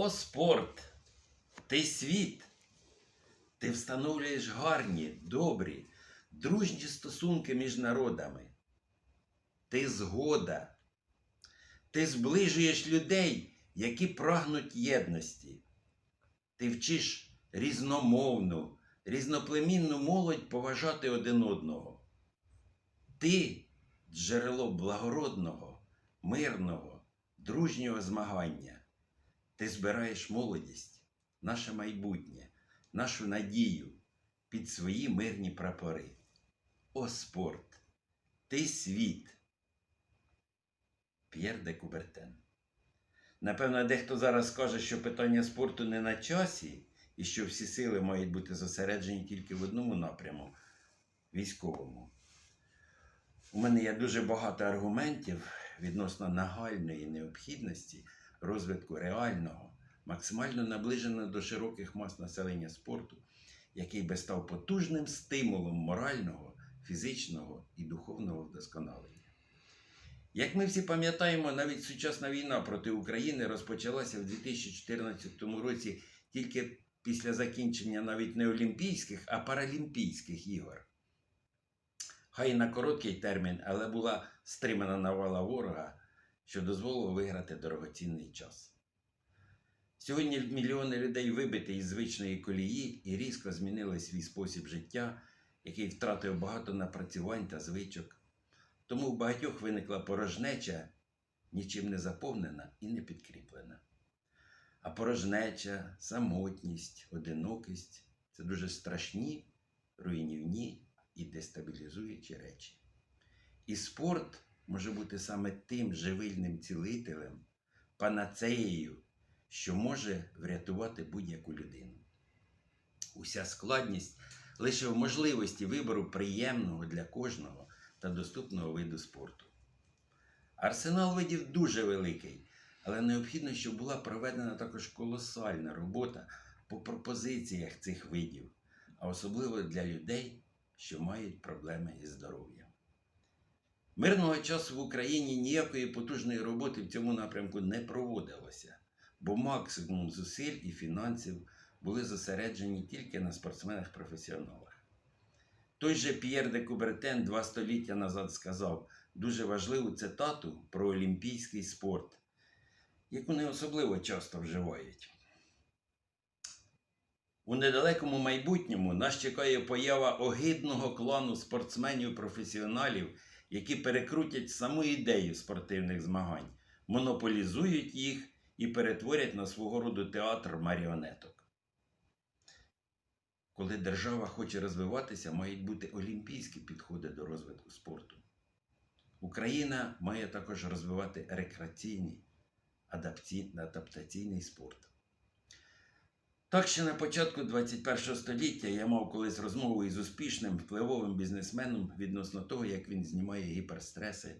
О спорт! Ти світ! Ти встановлюєш гарні, добрі, дружні стосунки між народами. Ти згода. Ти зближуєш людей, які прагнуть єдності. Ти вчиш різномовну, різноплемінну молодь поважати один одного. Ти джерело благородного, мирного, дружнього змагання. Ти збираєш молодість, наше майбутнє, нашу надію під свої мирні прапори. О спорт! Ти світ! П'єр де Кубертен. Напевно, дехто зараз скаже, що питання спорту не на часі, і що всі сили мають бути зосереджені тільки в одному напряму військовому. У мене є дуже багато аргументів відносно нагальної необхідності розвитку реального, максимально наближеного до широких мас населення спорту, який би став потужним стимулом морального, фізичного і духовного вдосконалення. Як ми всі пам'ятаємо, навіть сучасна війна проти України розпочалася в 2014 році тільки після закінчення навіть не Олімпійських, а Паралімпійських ігор. Хай на короткий термін, але була стримана навала ворога, що дозволило виграти дорогоцінний час. Сьогодні мільйони людей вибиті із звичної колії і різко змінили свій спосіб життя, який втратив багато напрацювань та звичок. Тому в багатьох виникла порожнеча, нічим не заповнена і не підкріплена. А порожнеча, самотність, одинокість це дуже страшні, руйнівні і дестабілізуючі речі. І спорт може бути саме тим живильним цілителем, панацеєю, що може врятувати будь-яку людину. Уся складність лише в можливості вибору приємного для кожного та доступного виду спорту. Арсенал видів дуже великий, але необхідно, щоб була проведена також колосальна робота по пропозиціях цих видів, а особливо для людей, що мають проблеми із здоров'ям. Мирного часу в Україні ніякої потужної роботи в цьому напрямку не проводилося, бо максимум зусиль і фінансів були зосереджені тільки на спортсменах-професіоналах. Той же П'єр де Кубертен два століття назад сказав дуже важливу цитату про олімпійський спорт, яку не особливо часто вживають. У недалекому майбутньому нас чекає поява огидного клану спортсменів-професіоналів, які перекрутять саму ідею спортивних змагань, монополізують їх і перетворять на свого роду театр маріонеток. Коли держава хоче розвиватися, мають бути олімпійські підходи до розвитку спорту. Україна має також розвивати рекреаційний адаптаційний спорт. Так ще на початку 21 століття я мав колись розмову із успішним впливовим бізнесменом відносно того, як він знімає гіперстреси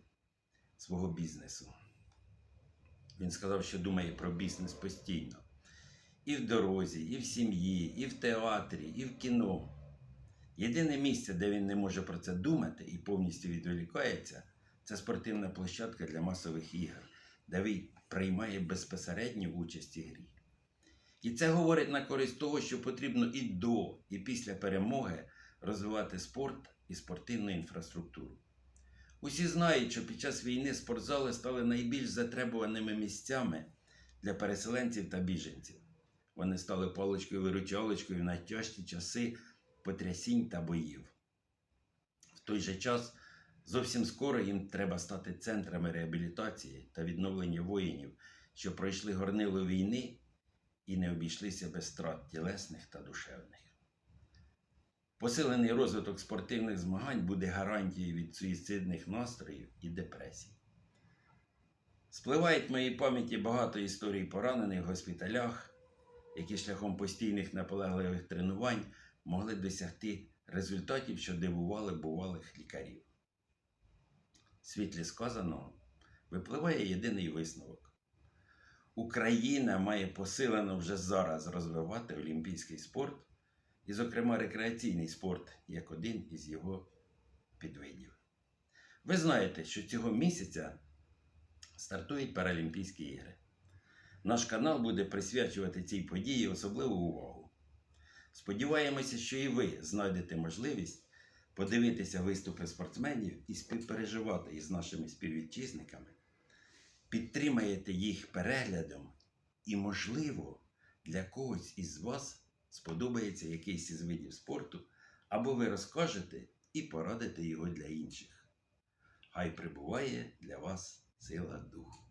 свого бізнесу. Він сказав, що думає про бізнес постійно. І в дорозі, і в сім'ї, і в театрі, і в кіно. Єдине місце, де він не може про це думати і повністю відволікається, це спортивна площадка для масових ігор, де він приймає безпосередню участь у грі. І це говорить на користь того, що потрібно і до, і після перемоги розвивати спорт і спортивну інфраструктуру. Усі знають, що під час війни спортзали стали найбільш затребуваними місцями для переселенців та біженців. Вони стали паличкою-виручалочкою на тяжкі часи потрясінь та боїв. В той же час зовсім скоро їм треба стати центрами реабілітації та відновлення воїнів, що пройшли горнило війни і не обійшлися без страт тілесних та душевних. Посилений розвиток спортивних змагань буде гарантією від суїцидних настроїв і депресій. Спливають в моїй пам'яті багато історій поранених в госпіталях, які шляхом постійних наполегливих тренувань могли досягти результатів, що дивували бувалих лікарів. Світлі сказаного випливає єдиний висновок. Україна має посилено вже зараз розвивати олімпійський спорт, і, зокрема, рекреаційний спорт як один із його підвидів. Ви знаєте, що цього місяця стартують Паралімпійські ігри. Наш канал буде присвячувати цій події особливу увагу. Сподіваємося, що і ви знайдете можливість подивитися виступи спортсменів і співпереживати із нашими співвітчизниками, підтримаєте їх переглядом, і, можливо, для когось із вас сподобається якийсь із видів спорту, або ви розкажете і порадите його для інших. Хай прибуває для вас сила духу.